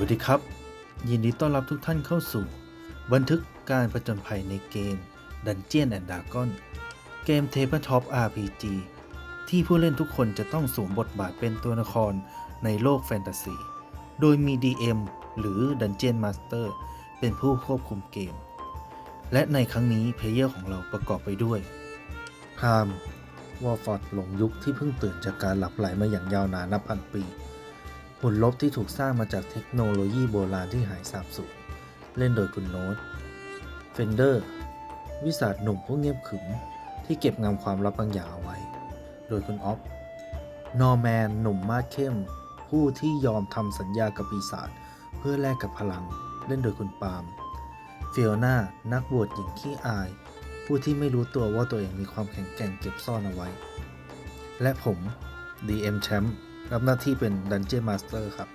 วัสดีครับ ยินดีต้อนรับทุกท่านเข้าสู่ บันทึกการประจนภัยในเกม Dungeon and Dragon เกม Tabletop RPG ที่ผู้เล่นทุกคนจะต้องสวมบทบาทเป็นตัวละครในโลกแฟนตาซี โดยมี DM หรือ Dungeon Master เป็นผู้ควบคุมเกม และในครั้งนี้เพลเยอร์ของเราประกอบไปด้วยพรามวอลฟอร์ดหลงยุคที่เพิ่งตื่นจากการหลับไหลมาอย่างยาวนานนับพันปี หุ่นลบที่ถูกสร้างมาจากเทคโนโลยีโบราณที่หายสาบสูญเล่นโดยคุณโน้ตเฟนเดอร์ วิสาดหนุ่มผู้เงียบขึมที่เก็บงำความลับบางอย่างเอาไว้ โดยคุณออฟ นอร์แมน หนุ่มมาดเข้ม ผู้ที่ยอมทำสัญญากับปีศาจเพื่อแลกกับพลัง เล่นโดยคุณปาล์มฟิโอนานักบวชหญิงขี้อาย ผู้ที่ไม่รู้ตัวว่าตัวเองมีความแข็งแกร่งเก็บซ่อนเอาไว้ และผม DM Champ รับหน้าที่เป็น Dungeon Master ครับ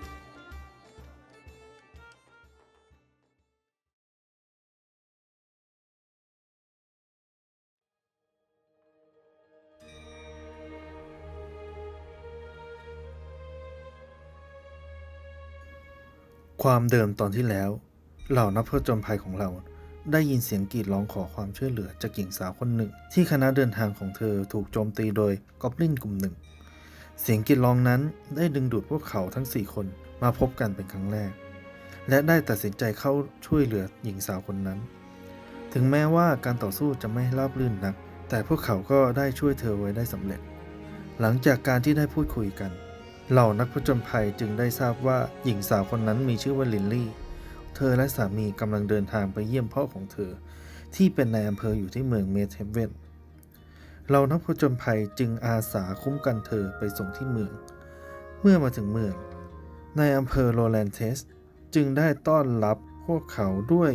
ความเดิมตอนที่แล้ว เหล่านักผจญภัยของเรา ได้ยินเสียงกรีดร้องขอความช่วยเหลือจากหญิงสาวคนหนึ่ง ที่คณะเดินทางของเธอถูกโจมตีโดยกอบลินกลุ่มหนึ่ง เสียงกรีดร้องนั้นได้ดึงดูดพวกเขาทั้ง4คนมาพบกันเป็นครั้งแรก และได้ตัดสินใจเข้าช่วยเหลือหญิงสาวคนนั้น ถึงแม้ว่าการต่อสู้จะไม่ราบรื่นนัก แต่พวกเขาก็ได้ช่วยเธอไว้ได้สำเร็จ หลังจากการที่ได้พูดคุยกัน เหล่านักผจญภัยจึงได้ทราบว่าหญิงสาวคนนั้นมีชื่อว่าลินลี่ เธอและสามีกำลังเดินทางไปเยี่ยมพ่อของเธอ ที่เป็นนายอำเภออยู่ที่เมืองเมเทเวน เรานักผจญภัยจึงอาสาคุ้มกันเธอไปส่งที่เมือง เมื่อมาถึงเมือง ในอำเภอโรแลนเทส จึงได้ต้อนรับพวกเขาด้วย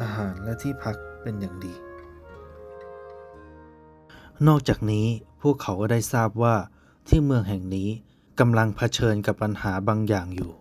อาหารและที่พักเป็นอย่างดี นอกจากนี้พวกเขาก็ได้ทราบว่าที่เมืองแห่งนี้กำลังเผชิญกับปัญหาบางอย่างอยู่